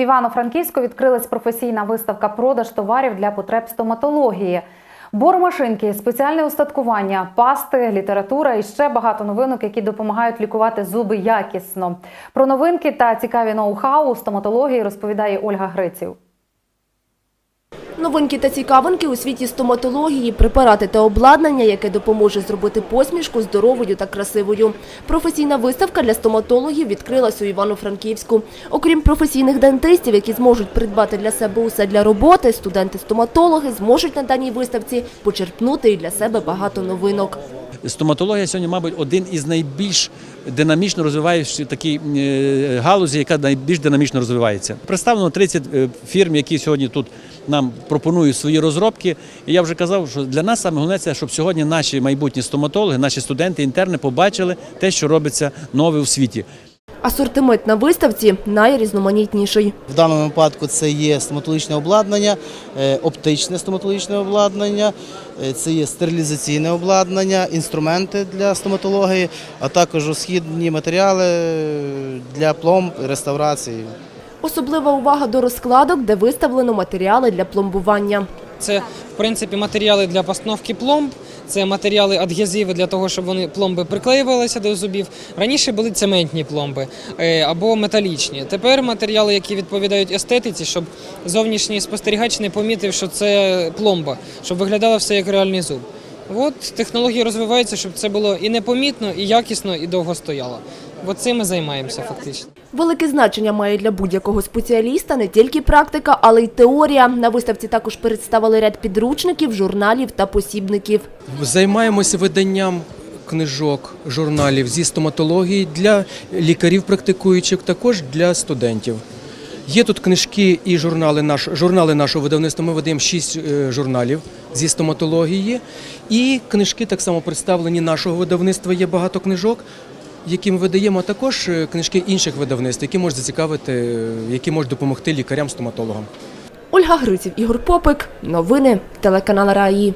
В Івано-Франківську відкрилась професійна виставка продаж товарів для потреб стоматології. Бормашинки, спеціальне устаткування, пасти, література і ще багато новинок, які допомагають лікувати зуби якісно. Про новинки та цікаві ноу-хау у стоматології розповідає Ольга Гриців. Новинки та цікавинки у світі стоматології, препарати та обладнання, яке допоможе зробити посмішку здоровою та красивою. Професійна виставка для стоматологів відкрилась у Івано-Франківську. Окрім професійних дентистів, які зможуть придбати для себе усе для роботи, студенти-стоматологи зможуть на даній виставці почерпнути і для себе багато новинок. Стоматологія сьогодні, мабуть, один із найбільш динамічно розвиваючих такій е, галузі, яка найбільш динамічно розвивається. Представлено 30 е, фірм, які сьогодні тут нам пропонують свої розробки. І я вже казав, що для нас саме головне це, щоб сьогодні наші майбутні стоматологи, наші студенти, інтерни побачили те, що робиться нове у світі. Асортимент на виставці найрізноманітніший. В даному випадку це є стоматологічне обладнання, е, оптичне стоматологічне обладнання, е, це є стерилізаційне обладнання, інструменти для стоматології, а також розхідні матеріали е, для пломб, реставрації. Особлива увага до розкладок, де виставлено матеріали для пломбування. Це в принципі матеріали для постановки пломб, це матеріали адгезиви для того, щоб вони пломби приклеювалися до зубів. Раніше були цементні пломби е, або металічні. Тепер матеріали, які відповідають естетиці, щоб зовнішній спостерігач не помітив, що це пломба, щоб виглядало все як реальний зуб. От технології розвиваються, щоб це було і непомітно, і якісно, і довго стояло. От цим ми займаємося фактично. Велике значення має для будь-якого спеціаліста не тільки практика, але й теорія. На виставці також представили ряд підручників, журналів та посібників. Займаємося виданням книжок, журналів зі стоматології для лікарів практикуючих, також для студентів. Є тут книжки і журнали, наш, журнали нашого видавництва. Ми видаємо шість е, журналів зі стоматології. І книжки так само представлені нашого видавництва. Є багато книжок, які ми видаємо, також е, книжки інших видавництв, які можуть зацікавити, е, які можуть допомогти лікарям-стоматологам. Ольга Гриців, Ігор Попик. Новини телеканал Раї.